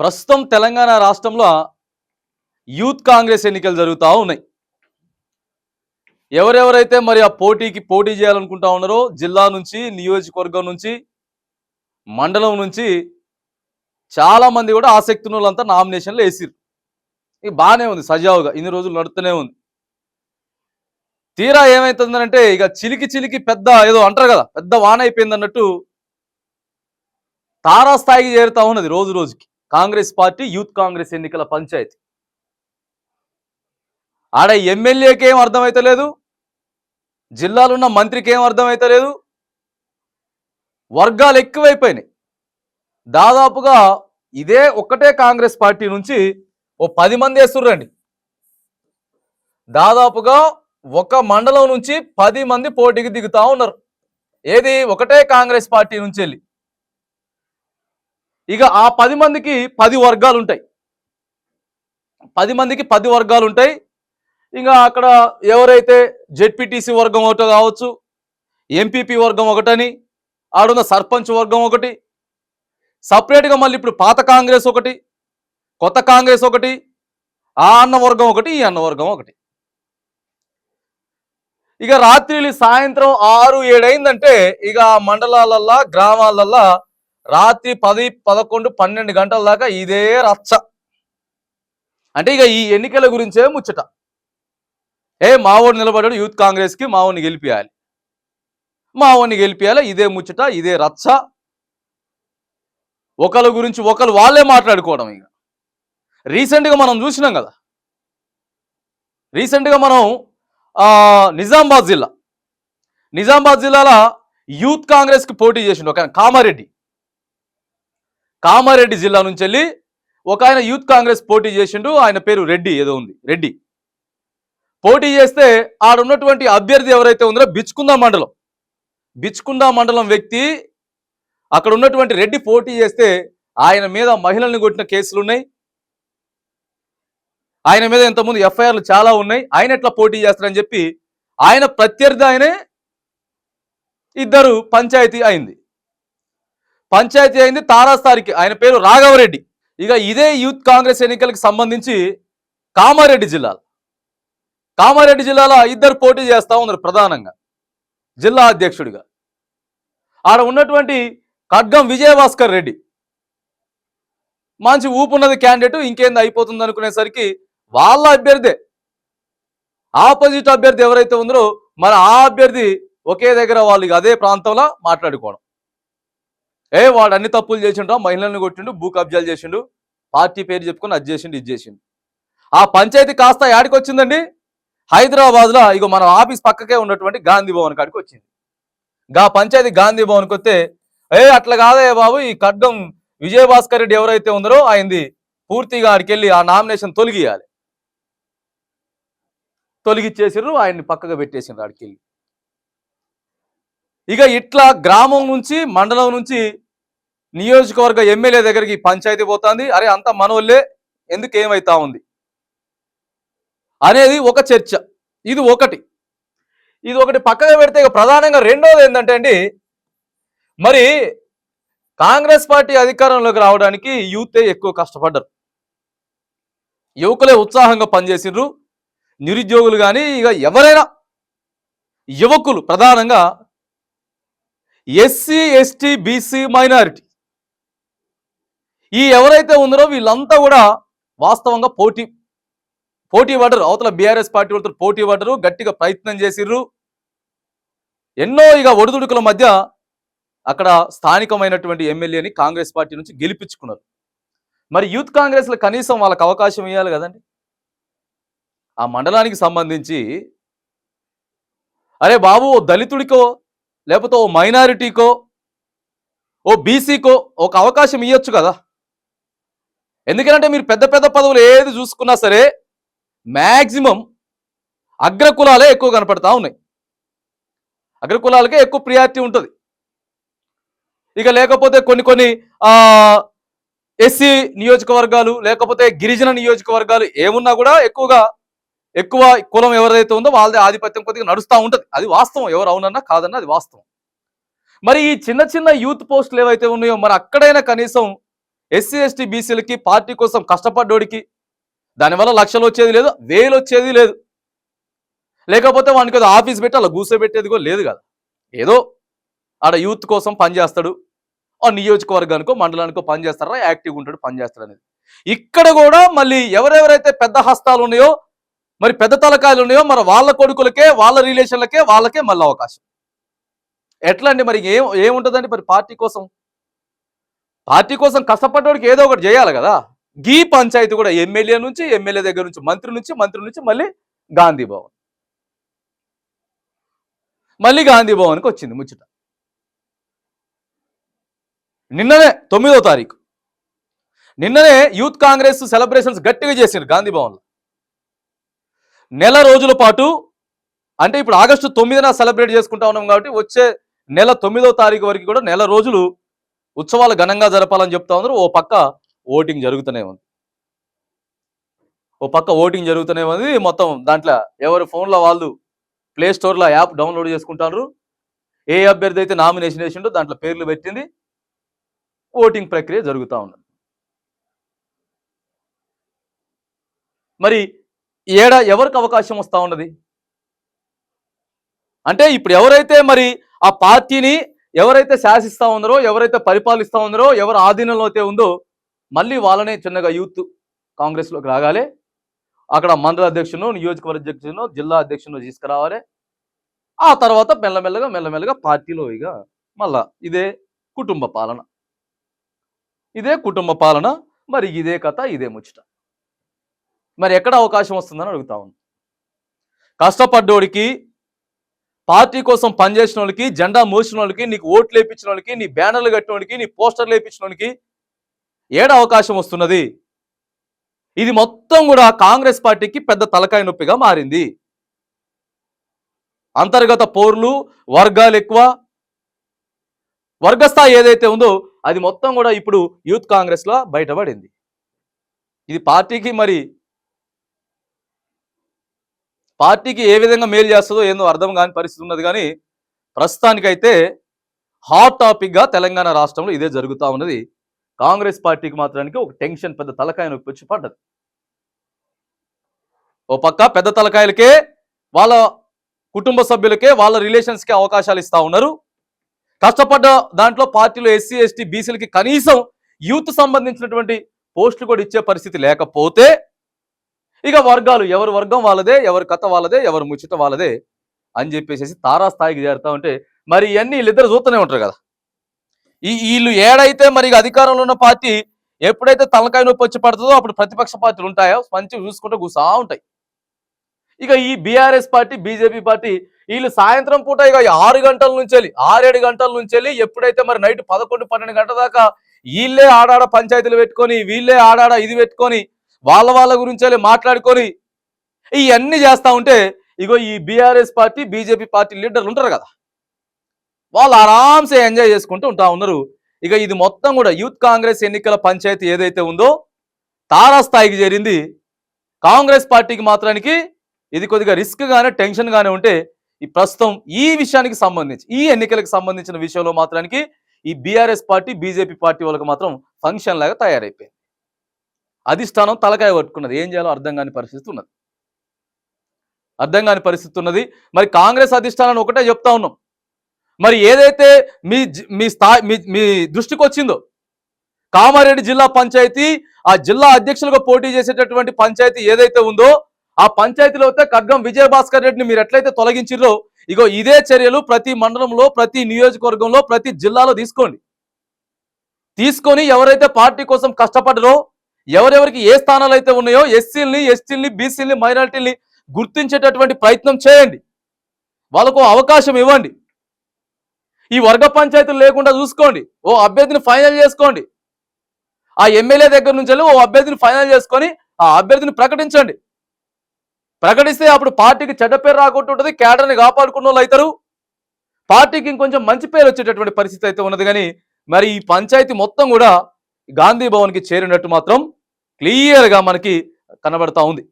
ప్రస్తుతం తెలంగాణ రాష్ట్రంలో యూత్ కాంగ్రెస్ ఎన్నికలు జరుగుతూ ఉన్నాయి. ఎవరెవరైతే మరి ఆ పోటీకి పోటీ చేయాలనుకుంటా ఉన్నారో జిల్లా నుంచి నియోజకవర్గం నుంచి మండలం నుంచి చాలా మంది కూడా ఆసక్తి ఉన్న వాళ్ళంతా నామినేషన్లు వేసిరు ఇక బాగానే ఉంది సజావుగా. ఇన్ని రోజులు నడుతూనే ఉంది. తీరా ఏమైతుందనంటే ఇక చిలికి చిలికి పెద్ద ఏదో అంటారు కదా పెద్ద వాన అయిపోయింది అన్నట్టు తారాస్థాయికి చేరుతా ఉన్నది రోజు రోజుకి. కాంగ్రెస్ పార్టీ యూత్ కాంగ్రెస్ ఎన్నికల పంచాయతీ. ఆడ ఎమ్మెల్యేకి ఏం అర్థమైతలేదు? జిల్లాలో ఉన్న మంత్రికి ఏం అర్థమైతలేదు? వర్గాలు ఎక్కువైపోయినాయి. దాదాపుగా ఇదే ఒక్కటే కాంగ్రెస్ పార్టీ నుంచి ఓ పది మంది వేస్తుర్రండి. దాదాపుగా ఒక మండలం నుంచి పది మంది పోటీకి దిగుతా ఉన్నారు. ఏది? ఒకటే కాంగ్రెస్ పార్టీ నుంచి వెళ్ళి ఇక ఆ పది మందికి పది వర్గాలు ఉంటాయి పది మందికి పది వర్గాలు ఉంటాయి ఇంకా అక్కడ ఎవరైతే జెడ్పీటీసీ వర్గం ఒకటి కావచ్చు ఎంపీపీ వర్గం ఒకటని ఆడున్న సర్పంచ్ వర్గం ఒకటి సపరేట్గా మళ్ళీ ఇప్పుడు పాత కాంగ్రెస్ ఒకటి కొత్త కాంగ్రెస్ ఒకటి ఆ అన్న వర్గం ఒకటి ఈ అన్న వర్గం ఒకటి. ఇక రాత్రి సాయంత్రం ఆరు ఏడైందంటే ఇక ఆ మండలాలల్లా గ్రామాలల్లా రాత్రి పది పదకొండు పన్నెండు గంటల దాకా ఇదే రచ్చ. అంటే ఇక ఈ ఎన్నికల గురించే ముచ్చట. ఏ మావోడు నిలబడ్డాడు యూత్ కాంగ్రెస్కి మావోని గెలిపియాలి. మావోని గెలిపియాలి ఇదే ముచ్చట ఇదే రచ్చ. ఒకరి గురించి ఒకరు వాళ్ళే మాట్లాడుకోవడం ఇక. రీసెంట్గా మనం చూసినాం కదా. రీసెంట్గా మనం నిజామాబాద్ జిల్లా. నిజామాబాద్ జిల్లాలో యూత్ కాంగ్రెస్కి పోటీ చేసిండు ఒక కామారెడ్డి. కామారెడ్డి జిల్లా నుంచి వెళ్ళి ఒక ఆయన యూత్ కాంగ్రెస్ పోటీ చేసిండు ఆయన పేరు రెడ్డి ఏదో ఉంది రెడ్డి. పోటీ చేస్తే ఆడ ఉన్నటువంటి అభ్యర్థి ఎవరైతే ఉందో బిచ్చుకుందా మండలం. బిచ్చుకుందా మండలం వ్యక్తి అక్కడ ఉన్నటువంటి రెడ్డి పోటీ చేస్తే ఆయన మీద మహిళల్ని కొట్టిన కేసులు ఉన్నాయి. ఆయన మీద ఇంతకుముందు ఎఫ్ఐఆర్లు చాలా ఉన్నాయి. ఆయన ఎట్లా పోటీ చేస్తారని చెప్పి ఆయన ప్రత్యర్థి ఆయనే ఇద్దరు పంచాయతీ అయింది. పంచాయతీ అయింది తారాస్థాయికి. ఆయన పేరు రాఘవరెడ్డి. ఇక ఇదే యూత్ కాంగ్రెస్ ఎన్నికలకు సంబంధించి కామారెడ్డి జిల్లాలో. కామారెడ్డి జిల్లాలో ఇద్దరు పోటీ చేస్తా ఉన్నారు ప్రధానంగా. జిల్లా అధ్యక్షుడిగా. ఆడ ఉన్నటువంటి ఖడ్గం విజయభాస్కర్ రెడ్డి. మంచి ఊపున్నది క్యాండిడేట్ ఇంకేంది అయిపోతుంది అనుకునేసరికి వాళ్ళ అభ్యర్థే. ఆపోజిట్ అభ్యర్థి ఎవరైతే ఉందో మరి ఆ అభ్యర్థి ఒకే దగ్గర వాళ్ళు ఇక అదే ప్రాంతంలో మాట్లాడుకోవడం. ఏ వాడు అన్ని తప్పులు చేసిండు మహిళలను కొట్టిండు భూ కబ్జాలు చేసిండు పార్టీ పేరు చెప్పుకొని అది చేసిండు ఇది చేసిండు. ఆ పంచాయతీ కాస్త యాడికి వచ్చిందండి హైదరాబాద్లో ఇగో మన ఆఫీస్ పక్కకే ఉన్నటువంటి గాంధీ భవన్ కాడికి వచ్చింది. గా పంచాయతీ గాంధీ భవన్కి వస్తే ఏ అట్లా కాదే బాబు ఈ ఖడ్గం విజయభాస్కర్ రెడ్డి ఎవరైతే ఉందరో ఆయనది పూర్తిగా ఆడికి వెళ్ళి ఆ నామినేషన్ తొలగియాలి తొలగిచ్చేసారు ఆయన్ని పక్కగా పెట్టేసిండ్రు ఆడికి వెళ్ళి ఇక ఇట్లా గ్రామం నుంచి మండలం నుంచి నియోజకవర్గ ఎమ్మెల్యే దగ్గరికి పంచాయతీ పోతుంది. అరే అంత మనోళ్ళే ఎందుకు ఏమైతా ఉంది? అనేది ఒక చర్చ. ఇది ఒకటి. ఇది ఒకటి పక్కగా పెడితే ఇక ప్రధానంగా రెండోది ఏంటంటే అండి మరి కాంగ్రెస్ పార్టీ అధికారంలోకి రావడానికి యూతే ఎక్కువ కష్టపడ్డారు. యువకులే ఉత్సాహంగా పనిచేసినారు నిరుద్యోగులు కానీ ఇక ఎవరైనా యువకులు ప్రధానంగా ఎస్సీ ఎస్టీ బీసీ మైనారిటీ. ఈ ఎవరైతే ఉన్నారో వీళ్ళంతా కూడా వాస్తవంగా పోటీ పోటీ పడరు అవతల బీఆర్ఎస్ పార్టీ వాళ్ళతో పోటీ పడరు గట్టిగా ప్రయత్నం చేసిర్రు. ఎన్నో ఇక ఒడిదుడుకుల మధ్య అక్కడ స్థానికమైనటువంటి ఎమ్మెల్యేని కాంగ్రెస్ పార్టీ నుంచి గెలిపించుకున్నారు. మరి యూత్ కాంగ్రెస్లో కనీసం వాళ్ళకి అవకాశం ఇవ్వాలి కదండి. ఆ మండలానికి సంబంధించి అరే బాబు ఓ దళితుడికో లేకపోతే ఓ మైనారిటీకో ఓ బీసీకో ఒక అవకాశం ఇవ్వచ్చు కదా? ఎందుకంటే మీరు పెద్ద పెద్ద పదవులు ఏది చూసుకున్నా సరే మ్యాక్సిమం అగ్రకులాలే ఎక్కువ కనపడతా ఉన్నాయి. అగ్రకులాలకే ఎక్కువ ప్రియారిటీ ఉంటుంది. ఇక లేకపోతే కొన్ని కొన్ని ఎస్సీ నియోజకవర్గాలు లేకపోతే గిరిజన నియోజకవర్గాలు ఏమున్నా కూడా ఎక్కువగా ఎక్కువ కులం ఎవరైతే ఉందో వాళ్ళదే ఆధిపత్యం కొద్దిగా నడుస్తూ ఉంటుంది. అది వాస్తవం. ఎవరు అవునన్నా కాదన్నా అది వాస్తవం. మరి ఈ చిన్న చిన్న యూత్ పోస్టులు ఏవైతే ఉన్నాయో మరి అక్కడైనా కనీసం ఎస్సీ ఎస్టీ బీసీలకి పార్టీ కోసం కష్టపడ్డోడికి దానివల్ల లక్షలు వచ్చేది లేదు వేలు వచ్చేది లేదు. లేకపోతే వానికి ఏదో ఆఫీస్ పెట్టి అలా కూర్చోబెట్టేది కూడా లేదు కదా. ఏదో ఆడ యూత్ కోసం పనిచేస్తాడు ఆ నియోజకవర్గానికో మండలానికో పనిచేస్తారా యాక్టివ్గా ఉంటాడు పనిచేస్తాడు అనేది. ఇక్కడ కూడా మళ్ళీ ఎవరెవరైతే పెద్ద హస్తాలు ఉన్నాయో మరి పెద్ద తలకాయలు ఉన్నాయో మరి వాళ్ళ కొడుకులకే వాళ్ళ రిలేషన్లకే వాళ్ళకే మళ్ళీ అవకాశం. ఎట్లా అండి మరి ఏం ఏముంటుందండి మరి పార్టీ కోసం? పార్టీ కోసం కష్టపడ్డోడికి ఏదో ఒకటి చేయాలి కదా. గీ పంచాయతీ కూడా ఎమ్మెల్యే నుంచి ఎమ్మెల్యే దగ్గర నుంచి మంత్రి నుంచి మంత్రి నుంచి మళ్ళీ గాంధీ భవన్. మళ్ళీ గాంధీ భవన్కి వచ్చింది ముచ్చట. నిన్ననే తొమ్మిదో తారీఖు. నిన్ననే యూత్ కాంగ్రెస్ సెలబ్రేషన్స్ గట్టిగా చేసిండ్రు గాంధీ భవన్లో. నెల రోజుల పాటు అంటే ఇప్పుడు ఆగస్టు తొమ్మిదిన సెలబ్రేట్ చేసుకుంటా ఉన్నాం కాబట్టి వచ్చే నెల తొమ్మిదో తారీఖు వరకు కూడా నెల రోజులు ఉత్సవాలు ఘనంగా జరపాలని చెప్తా ఉన్నారు. ఓ పక్క ఓటింగ్ జరుగుతూనే ఉంది. ఓ పక్క ఓటింగ్ జరుగుతూనే ఉంది. మొత్తం దాంట్లో ఎవరి ఫోన్లో వాళ్ళు ప్లే స్టోర్లో యాప్ డౌన్లోడ్ చేసుకుంటారు. ఏ అభ్యర్థి అయితే నామినేషన్ వేసిండో దాంట్లో పేర్లు పెట్టింది. ఓటింగ్ ప్రక్రియ జరుగుతూ ఉన్నది. మరి ఏడ ఎవరికి అవకాశం వస్తూ ఉన్నది? అంటే ఇప్పుడు ఎవరైతే మరి ఆ పార్టీని ఎవరైతే శాసిస్తూ ఉన్నారో ఎవరైతే పరిపాలిస్తా ఉన్నారో ఎవరు ఆధీనంలో అయితే ఉందో మళ్ళీ వాళ్ళనే చిన్నగా యూత్ కాంగ్రెస్లోకి రాగాలి. అక్కడ మండల అధ్యక్షును నియోజకవర్గ అధ్యక్షును జిల్లా అధ్యక్షును తీసుకురావాలి. ఆ తర్వాత మెల్లమెల్లగా మెల్లమెల్లగా పార్టీలో ఇక మళ్ళా ఇదే కుటుంబ పాలన. ఇదే కుటుంబ పాలన మరి ఇదే కథ ఇదే ముచ్చట. మరి ఎక్కడ అవకాశం వస్తుందని అడుగుతా ఉన్నాను కష్టపడ్డోడికి పార్టీ కోసం పనిచేసిన వాళ్ళకి జెండా మోసిన వాళ్ళకి నీకు ఓట్లు వేయించిన వాళ్ళకి నీ బ్యానర్లు కట్టిన వాళ్ళకి నీ పోస్టర్లు వేయించిన వాళ్ళకి ఏడ అవకాశం వస్తున్నది? ఇది మొత్తం కూడా కాంగ్రెస్ పార్టీకి పెద్ద తలకాయ నొప్పిగా మారింది. అంతర్గత పోర్లు వర్గాలు ఎక్కువ. వర్గస్థాయి ఏదైతే ఉందో అది మొత్తం కూడా ఇప్పుడు యూత్ కాంగ్రెస్లో బయటపడింది. ఇది పార్టీకి మరి పార్టీకి ఏ విధంగా మేలు చేస్తుందో ఏందో అర్థం కాని పరిస్థితి ఉన్నది కానీ ప్రస్తుతానికైతే హాట్ టాపిక్గా తెలంగాణ రాష్ట్రంలో ఇదే జరుగుతూ ఉన్నది. కాంగ్రెస్ పార్టీకి మాత్రానికి ఒక టెన్షన్ పెద్ద తలకాయ నొప్పి వచ్చి పడ్డది. ఓ పక్క పెద్ద తలకాయలకే వాళ్ళ కుటుంబ సభ్యులకే వాళ్ళ రిలేషన్స్కి అవకాశాలు ఇస్తా ఉన్నారు. కష్టపడ్డ దాంట్లో పార్టీలో ఎస్సీ ఎస్టీ బీసీలకి కనీసం యూత్ సంబంధించినటువంటి పోస్టులు కూడా ఇచ్చే పరిస్థితి లేకపోతే ఇక వర్గాలు ఎవరి వర్గం వాళ్ళదే ఎవరి కథ వాళ్ళదే ఎవరి ముచ్చట వాళ్ళదే అని చెప్పేసి తారాస్థాయికి చేరుతా ఉంటే మరి ఇవన్నీ వీళ్ళిద్దరు చూస్తూనే ఉంటారు కదా. ఈ వీళ్ళు ఏడైతే మరి ఇక అధికారంలో ఉన్న పార్టీ ఎప్పుడైతే తలకాయ నొప్పి వచ్చి పడుతుందో అప్పుడు ప్రతిపక్ష పార్టీలు ఉంటాయో మంచిగా చూసుకుంటూ కూసా ఉంటాయి. ఇక ఈ బీఆర్ఎస్ పార్టీ బీజేపీ పార్టీ వీళ్ళు సాయంత్రం పూట ఇక ఆరు గంటల నుంచి వెళ్ళి ఆరేడు గంటల నుంచి వెళ్ళి ఎప్పుడైతే మరి నైట్ పదకొండు పన్నెండు గంటల దాకా వీళ్ళే ఆడాడ పంచాయతీలు పెట్టుకొని వీళ్ళే ఆడాడ ఇది పెట్టుకొని వాళ్ళ వాళ్ళ గురించి మాట్లాడుకొని ఇవన్నీ చేస్తూ ఉంటే ఇగో ఈ బీఆర్ఎస్ పార్టీ బీజేపీ పార్టీ లీడర్లు ఉంటారు కదా. వాళ్ళు ఆరాంసే ఎంజాయ్ చేసుకుంటూ ఉంటా ఉన్నారు. ఇక ఇది మొత్తం కూడా యూత్ కాంగ్రెస్ ఎన్నికల పంచాయతీ ఏదైతే ఉందో తారాస్థాయికి చేరింది. కాంగ్రెస్ పార్టీకి మాత్రానికి ఇది కొద్దిగా రిస్క్ గానే టెన్షన్ ఉంటే ఈ ప్రస్తుతం ఈ విషయానికి సంబంధించి ఈ ఎన్నికలకు సంబంధించిన విషయంలో మాత్రానికి ఈ బీఆర్ఎస్ పార్టీ బీజేపీ పార్టీ వాళ్ళకి మాత్రం ఫంక్షన్ లాగా తయారైపోయింది. అధిష్టానం తలకాయ పట్టుకున్నది. ఏం చేయాలో అర్థం కాని పరిస్థితి ఉన్నది. అర్థం కాని పరిస్థితి ఉన్నది. మరి కాంగ్రెస్ అధిష్టానాన్ని ఒకటే చెప్తా ఉన్నాం. మరి ఏదైతే మీ జి- మీ స్థాయి మీ మీ దృష్టికి వచ్చిందో కామారెడ్డి జిల్లా పంచాయతీ ఆ జిల్లా అధ్యక్షులుగా పోటీ చేసేటటువంటి పంచాయతీ ఏదైతే ఉందో ఆ పంచాయతీలో అయితే ఖడ్గం విజయభాస్కర్ రెడ్డిని మీరు ఎట్లయితే తొలగించిర్రో ఇగో ఇదే చర్యలు ప్రతి మండలంలో ప్రతి నియోజకవర్గంలో ప్రతి జిల్లాలో తీసుకోండి. తీసుకొని ఎవరైతే పార్టీ కోసం కష్టపడరో ఎవరెవరికి ఏ స్థానాలు అయితే ఉన్నాయో ఎస్సీలని ఎస్టీల్ని బీసీలని మైనారిటీల్ని గుర్తించేటటువంటి ప్రయత్నం చేయండి. వాళ్ళకు అవకాశం ఇవ్వండి. ఈ వర్గ పంచాయతీలు లేకుండా చూసుకోండి. ఓ అభ్యర్థిని ఫైనల్ చేసుకోండి. ఆ ఎమ్మెల్యే దగ్గర నుంచి వెళ్ళి ఓ అభ్యర్థిని ఫైనల్ చేసుకొని ఆ అభ్యర్థిని ప్రకటించండి. ప్రకటిస్తే అప్పుడు పార్టీకి చెడ్డ పేరు రాకుండా ఉంటుంది కేడర్ని కాపాడుకున్న వాళ్ళు అవుతారు. పార్టీకి ఇంకొంచెం మంచి పేరు వచ్చేటటువంటి పరిస్థితి అయితే ఉన్నది. కానీ మరి ఈ పంచాయతీ మొత్తం కూడా గాంధీ భవన్కి చేరినట్టు మాత్రం క్లియర్గా మనకి కనబడతా ఉంది.